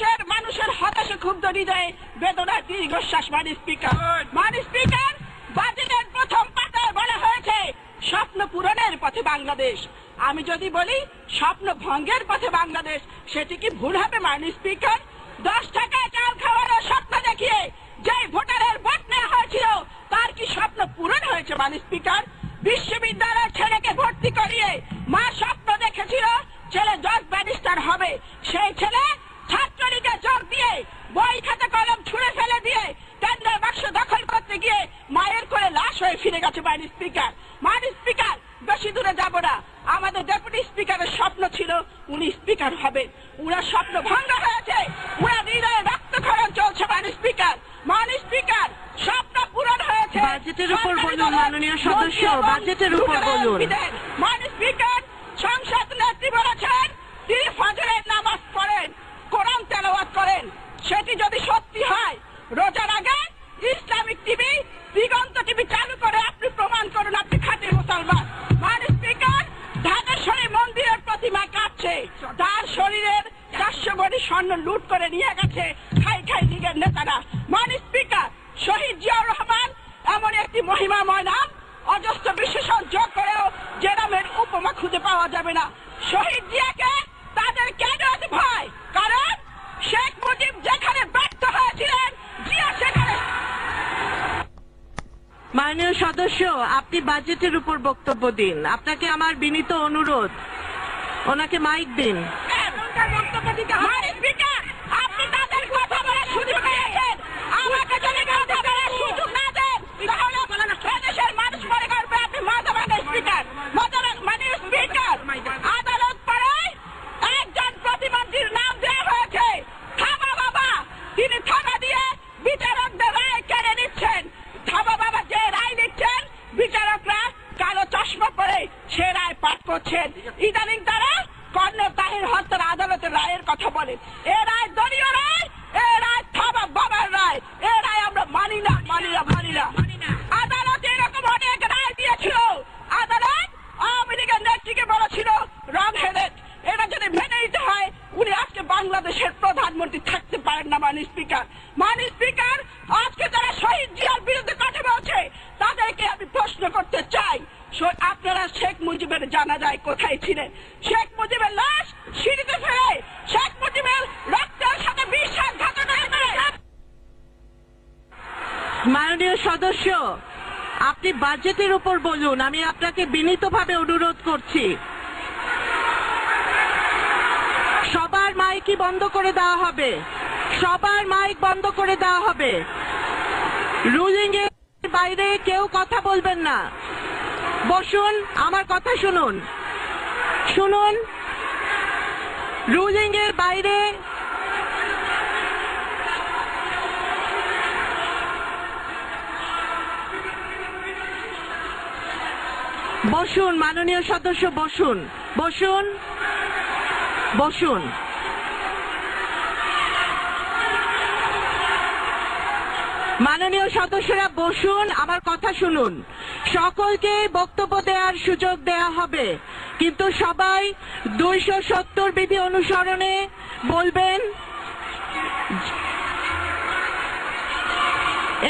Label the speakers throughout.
Speaker 1: দেশের মানুষের হতাশে ক্ষুব্ধ হৃদয়ে বেদনার দীর্ঘশ্বাস মানি স্পিকার। মানি স্পিকার বাজেটের প্রথম পাতায় বলা হয়েছে স্বপ্ন পূরণের পথে বাংলাদেশ। আমি যদি বলি স্বপ্ন ভঙ্গের পথে বাংলাদেশ সেটি কি ভুল হবে মানি স্পিকার? দশ টাকায় চাল খাওয়ার স্বপ্ন দেখিয়ে যে ভোটারের ভোট নেওয়া হয়েছিল তার কি স্বপ্ন পূরণ হয়েছে মানি স্পিকার? বিশ্ববিদ্যালয়ের ছেলেকে ভর্তি করিয়ে মা স্বপ্ন দেখেছিল ছেলে জজ ব্যারিস্টার হবে। সেই ছেলে ছাত্রলীগের জগ দিয়ে বই খাতা কলম ছুঁড়ে ফেলে দিয়ে টেন্ডার বাক্স দখল করতে গিয়ে মায়ের করে লাশ হয়ে ফিরে গেছে মাইন স্পিকার। মাইন স্পিকার বেশি দূরে যাব না। আমাদের ডেপুটি স্পিকারের স্বপ্ন ছিল উনি স্পিকার হবেন। উনার স্বপ্ন ভঙ্গ হয়েছে। উনার হৃদয়ে রক্তক্ষরণ চলছে মাইন স্পিকার। মান স্পিকার স্বপ্ন পূরণ হয়েছে।
Speaker 2: বাজেটের উপর বলুন, মাননীয় সদস্য, বাজেটের উপর বলুন।
Speaker 1: মান স্পিকার সংসদ নেত্রী বলেছেন তিনি ফজরের নামাজ পড়েন। তেলাওয়াত করেন। সেটি যদি সত্যি হয়, রোজার আগে ইসলামিক টিভি, দিগন্ত টিভি চালু করে আপনি প্রমাণ করুন আপনি খাঁটি মুসলমান। মান স্পিকার ঢাকেশ্বরী মন্দিরের প্রতিমা কাঁপছে তার শরীরের চারশো কোটি স্বর্ণ লুট করে নিয়ে গেছে খাই খাই লীগের নেতারা। মান স্পিকার, শহীদ জিয়াউর রহমান, এমন একটি মহিমাময় নাম, অজস্র বিশেষণ যোগ করেও যে নামের উপমা খুঁজে পাওয়া যাবে না। শহীদ জিয়াকে
Speaker 2: সদস্য, আপনি বাজেটের উপর বক্তব্য দিন। আপনাকে আমার বিনীত অনুরোধ। ওনাকে মাইক দিন।
Speaker 1: বক্তব্য দিতে। ইদানিং ছিলেন। শেখ মুজিবের লাশ সিঁড়িতে ফেলে শেখ মুজিবের রক্তের সাথে
Speaker 2: মাননীয় সদস্য, আপনি বাজেটের উপর বলুন, আমি আপনাকে বিনীতভাবে অনুরোধ করছি। সবার মাইকই বন্ধ করে দেওয়া হবে। সবার মাইক বন্ধ করে দেওয়া হবে। রুলিং এর বাইরে কেউ কথা বলবেন না। বসুন, আমার কথা শুনুন। শুনুন। রুলিং এর বাইরে বসুন, মাননীয় সদস্য, বসুন। বসুন। বসুন। মাননীয় সদস্যরা, বসুন, আমার কথা শুনুন। সকলকে বক্তব্য দেওয়ার সুযোগ দেয়া হবে। কিন্তু সবাই দুইশো সত্তর বিধি অনুসরণে বলবেন,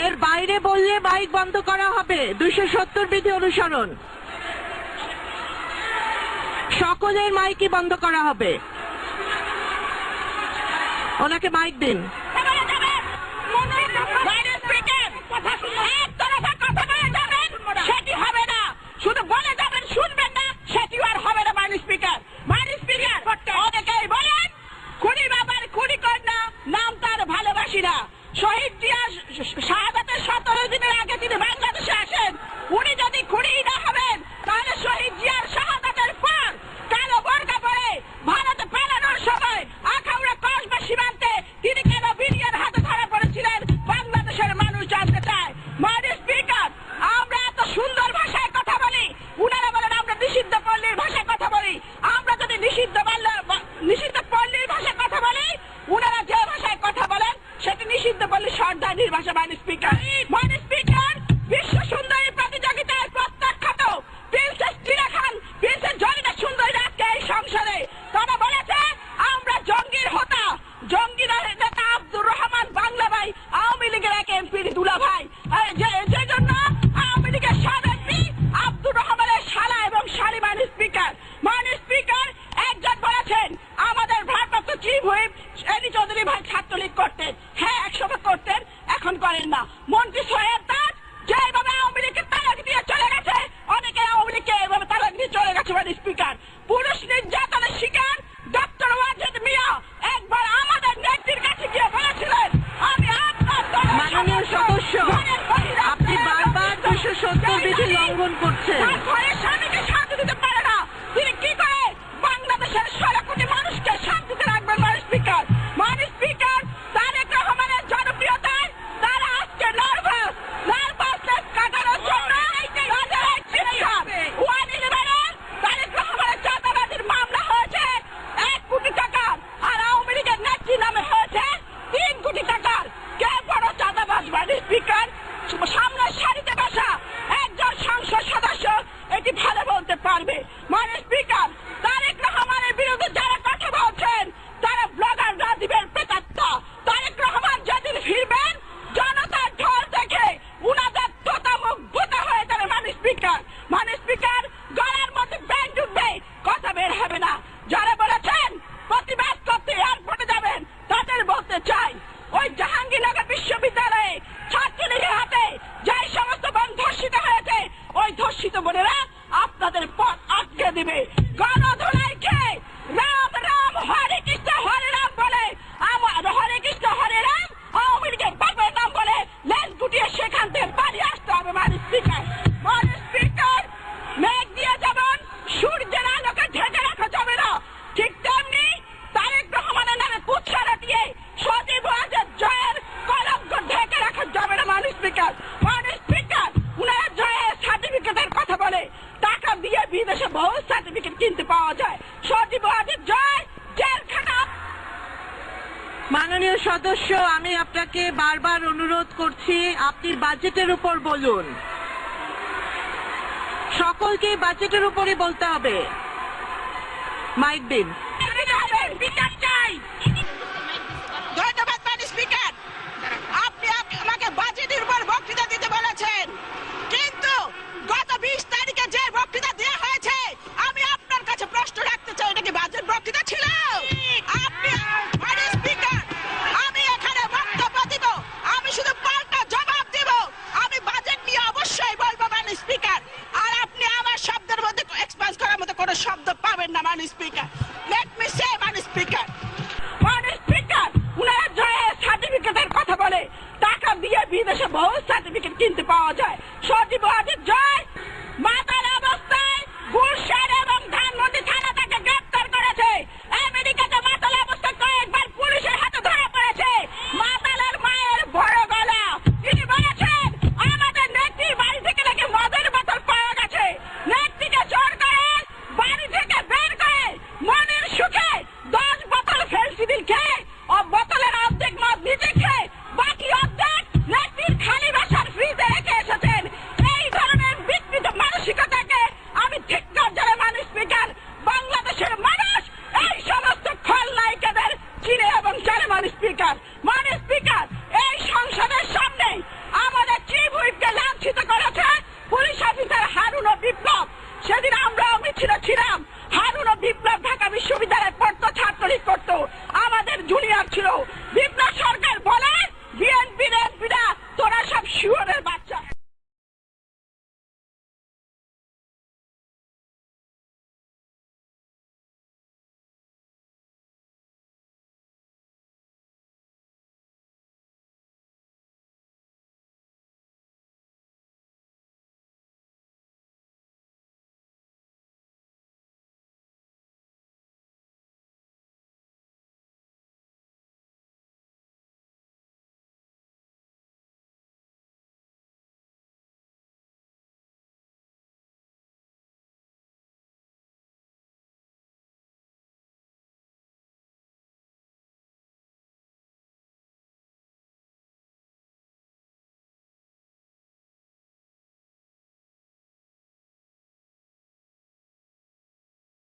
Speaker 2: এর বাইরে বললে বাইক বন্ধ করা হবে, দুইশো সত্তর বিধি অনুসরণ। সকলের মাইকই বন্ধ করা হবে। ওনাকে মাইক দিন।
Speaker 1: শাহাদাতের সতেরো দিনের আগে তিনি বাংলাদেশে আসেন। উনি যদি খুঁড়ি না হবেন, তাহলে শহীদ জিয়ার শাহাদাতের পর কালো বর্গা পরে ভারতে পালানোর সময় আখাউড়া কসবা সীমান্তে তিনি কেন
Speaker 2: বিলিয়ন হাতে ধরা পড়েছিলেন? বাংলাদেশের মানুষ জানতে চায়। মানি স্পিকার আমরা এত সুন্দর ভাষায় কথা বলি। উনারা বলেন, আমরা নিষিদ্ধ পল্লীর ভাষায় কথা বলি। আমরা যদি নিষিদ্ধ বাহিনীর ভাষা বাহিনী স্পিকার বাহিনী স্পিকার বিশ্ব সুন্দরী প্রতিযোগিতায় প্রত্যাখ্যাত প্রিন্সেস টিনা খান, প্রিন্সেস জরিনা সুন্দরী আজকে এই সংসারে তারা বলেছে, আমরা জঙ্গির হতা। জঙ্গিরা নেতা আব্দুর রহমান বাংলা ভাই, আওয়ামী লীগের এক এমপি দুলা ভাই। যে জন্য আওয়ামী লীগের সব এমপি আব্দুর রহমানের শালা এবং শালি বাহিনী স্পিকার বাহিনী স্পিকার একজন বলেছেন, আমাদের ভারপ্রাপ্ত চিফ হুইপ এনি চৌধুরী ভাই ছাত্রলীগ করতেন
Speaker 1: con সদস্য, আমি আপনাকে বারবার অনুরোধ করছি, আপনি বাজেটের উপর বলুন। সকলকে বাজেটের উপরে বলতে হবে। মাইক দিন।
Speaker 2: আপনি আমাকে বাজেটের উপর বক্তৃতা দিতে বলেছেন। কিন্তু গত বিশ তারিখে যে বক্তৃতা দেওয়া হয়েছে, আমি আপনার কাছে প্রশ্ন রাখতে চাই, এটা কি বাজেট বক্তৃতা ছিল? টাকা দিয়ে বিদেশে বহু সার্টিফিকেট কিনতে পাওয়া যায়। সজীব আজিজ জয় মাতার অবস্থায় গুলশান এবং ধানমন্ডি থানা তাকে গ্রেপ্তার করেছে। জুনিয়র ছিল। বিপ্লব সরকার বলে বিএনপি রেপিরা তোরা সব শিওরে